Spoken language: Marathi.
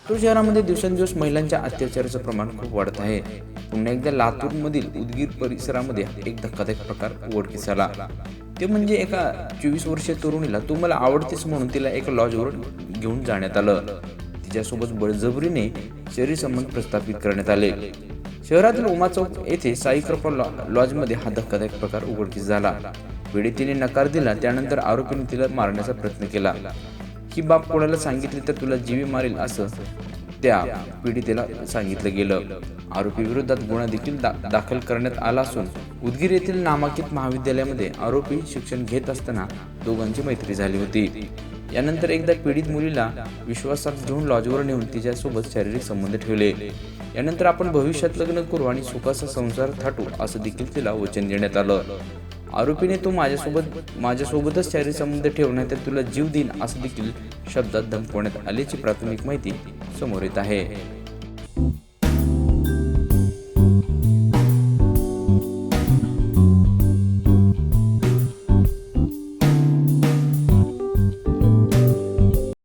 लातूर शहरामध्ये दिवसेंदिवस महिलांच्या अत्याचाराचं प्रमाण खूप वाढत आहे. पुन्हा एकदा लातूरमधील उदगीर परिसरामध्ये एक धक्कादायक प्रकार उघडकीस आला ते म्हणजे एका चोवीस वर्षीय तरुणीला तू मला आवडतेस म्हणून तिला एका लॉजवर घेऊन जाण्यात आलं. तिच्यासोबत बळजबरीने शरीर संबंध प्रस्थापित करण्यात आले. शहरातील उमा चौक येथे साई कृपा लॉ लॉजमध्ये हा धक्कादायक प्रकार उघडकीस झाला. पीडितीने नकार दिला त्यानंतर आरोपीने तिला मारण्याचा प्रयत्न केला. ही बाब कोणाला सांगितली तर तुला जीवी मारेल असं त्या पीडितेला सांगितलं गेलं. आरोपी विरोधात गुन्हा देखील दा दाखल करण्यात आला असून उदगीर येथील नामांकित महाविद्यालयामध्ये आरोपी शिक्षण घेत असताना दोघांची मैत्री झाली होती. यानंतर एकदा पीडित मुलीला विश्वासात घेऊन लॉजवर नेऊन तिच्यासोबत शारीरिक संबंध ठेवले. यानंतर आपण भविष्यात लग्न करू आणि सुखाचा संसार थाटू असं देखील तिला वचन देण्यात आलं. आरोपीने तो माझ्यासोबत माझ्यासोबतच शारीरिक संबंध ठेवण्यात तुला जीव देईन असं देखील शब्दात धमकवण्यात आल्याची प्राथमिक माहिती समोर येत आहे.